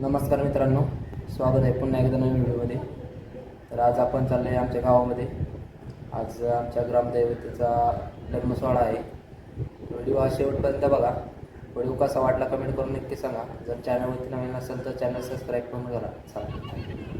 नमस्कार मित्रांनो स्वागत आहे पुन्हा एकदा नवीन व्हिडिओमध्ये. तर आज आपण चाललो आहे आमच्या गावामध्ये. आज आमच्या ग्रामदैवतेचा लग्न सोहळा आहे. व्हिडिओ हा शेवटपर्यंत बघा. व्हिडिओ कसा वाटला कमेंट करून नक्की सांगा. जर चॅनलवरती नवीन असेल तर चॅनल सबस्क्राईब करून करा चालेल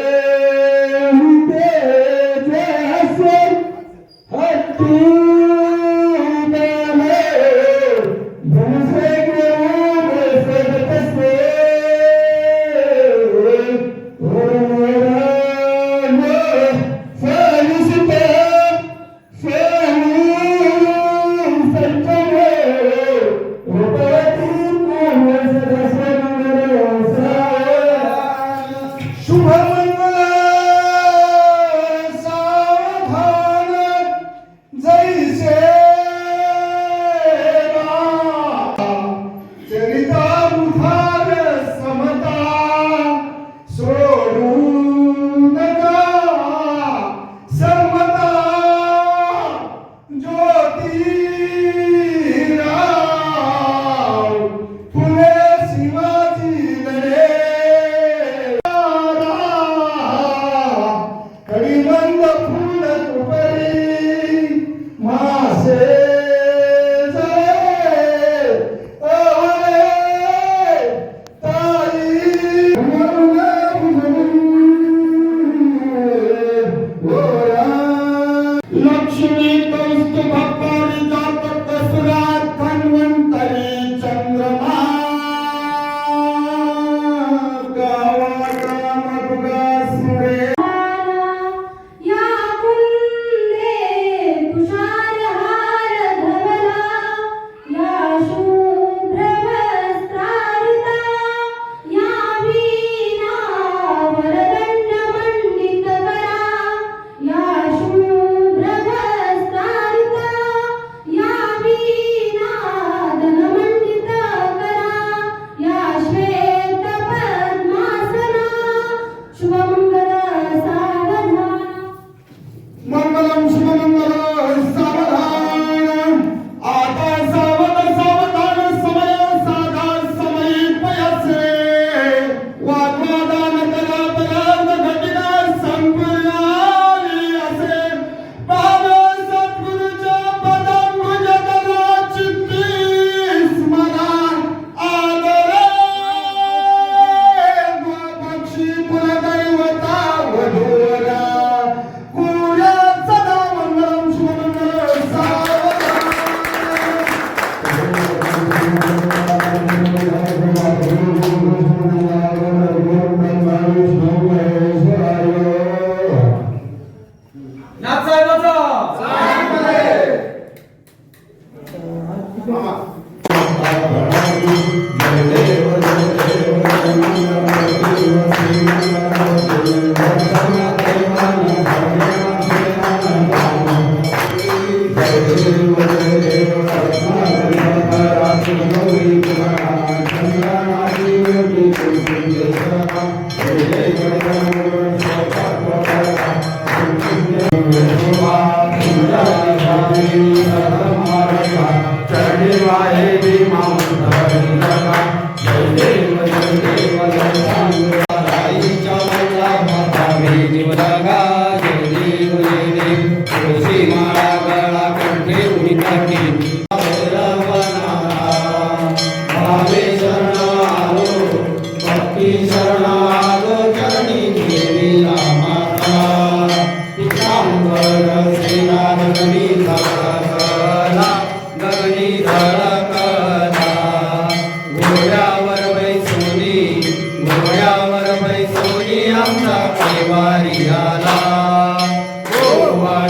Not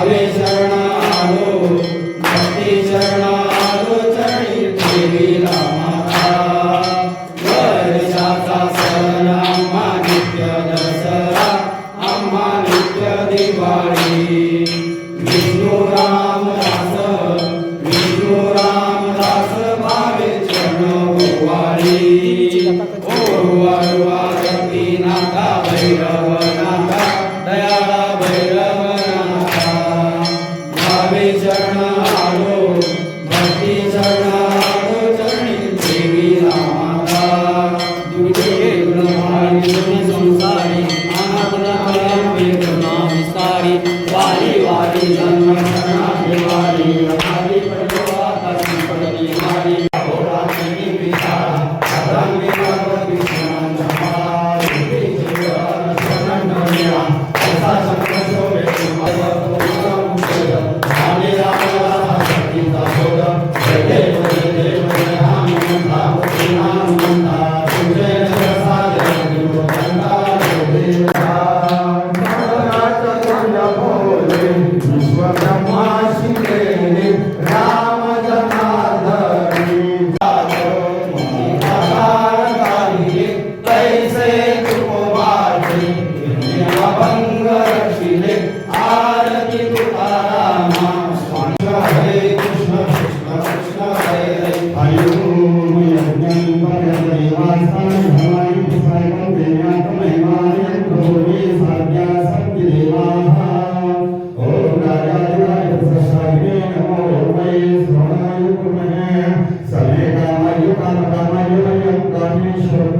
ఆవేశ